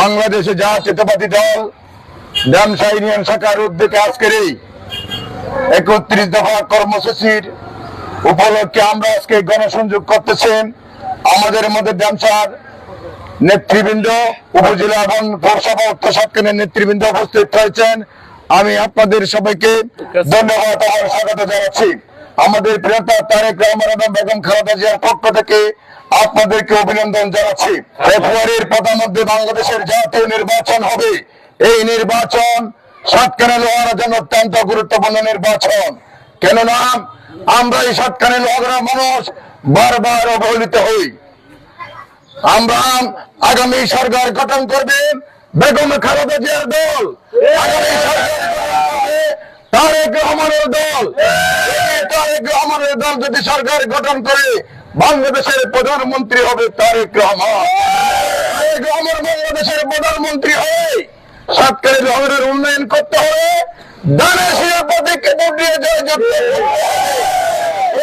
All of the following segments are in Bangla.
বাংলাদেশে যা জাতীয়তাবাদী দল ড্যামসা ইউনিয়ন শাখার উদ্যোগে আজকের এই একত্রিশ দফা কর্মসূচির উপলক্ষে আমরা আজকে গণসংযোগ করতেছেন আমাদের মধ্যে ড্যামসার নেতৃবৃন্দ, উপজেলা এবং পৌরসভা উত্তর সাতকানের নেতৃবৃন্দ উপস্থিত হয়েছেন। আমি আপনাদের সবাইকে ধন্যবাদ আমার স্বাগত জানাচ্ছি। আমাদের প্রিয়তা তারেক রহমান বেগম খালেদা জিয়ার পক্ষ থেকে আপনাদেরকে অভিনন্দন জানাচ্ছি। ফেব্রুয়ারির প্রধানমন্ত্রী বাংলাদেশের জাতীয় নির্বাচন হবে। এই নির্বাচন সাতকানে লোহার জন্য অত্যন্ত গুরুত্বপূর্ণ নির্বাচন। কেননা, আমরা এই সাতকানে লোহার মানুষ বারবার অবহেলিত হই। আমরা আগামী সরকার গঠন করবেন বেগম খালেদা জিয়ার দল। তারেক রহমানের দল। তারেক রহমানের দল যদি সরকার গঠন করে, বাংলাদেশের প্রধানমন্ত্রী হবে তারেক রহমান। বাংলাদেশের প্রধানমন্ত্রী হয়ে সরকারি রহমানের উন্নয়ন করতে হবে।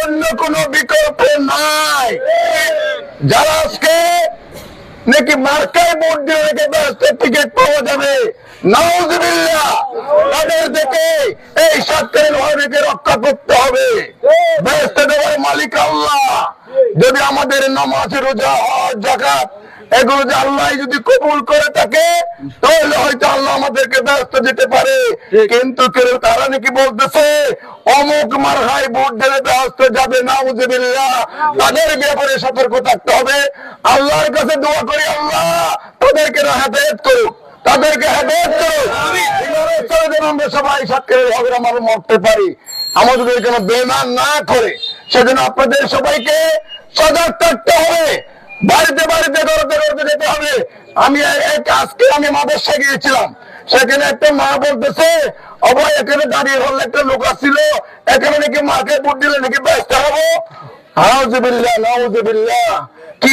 অন্য কোনো বিকল্প নাই। যারা আজকে নাকি মার্কায় ভোট দিয়ে রেখে ব্যস্ত টিকিট পাওয়া যাবে নাউজুবিল্লাহ তাদের থেকে এই সরকারের ভয়কে রক্ষা করতে হবে দেওয়ার মালিক আল্লাহ। যদি আমাদের নামাজ রোজা হজ জাকাত এগুলো যে আল্লাহ যদি কবুল করে থাকে তাহলে হয়তো আল্লাহ আমাদেরকে ব্যস্ত যেতে পারে। কিন্তু কেউ তারা নাকি বলতেছে অমুক মারহাই ভোট দেবে ব্যস্ত যাবে না উজবিল্লাহ। তাদের ব্যাপারে সতর্ক থাকতে হবে। আল্লাহর কাছে দোয়া করি আল্লাহ তাদেরকে হেদায়ত করুক। তাদেরকে হেদায়ত করুক। আমরা সবাই সাক্ষরের হবে আমরা মরতে পারি। আমাদের যেন বেমান না করে, সেজন্য আপনাদের সবাইকে সজাগ থাকতে হবে। বাড়িতে বাড়িতে দরতে দরতে যেতে হবে। আমি আজকে আমি মাদেশে গিয়েছিলাম, সেখানে একটা মা বলতেছে অবয় এখানে দাঁড়িয়ে হল একটা লোক আসছিল, এখানে নাকি মাকে ভোট দিলে নাকি ব্যস্ত হব? হাউজবিল্লাহ নাউজবিল্লাহ কি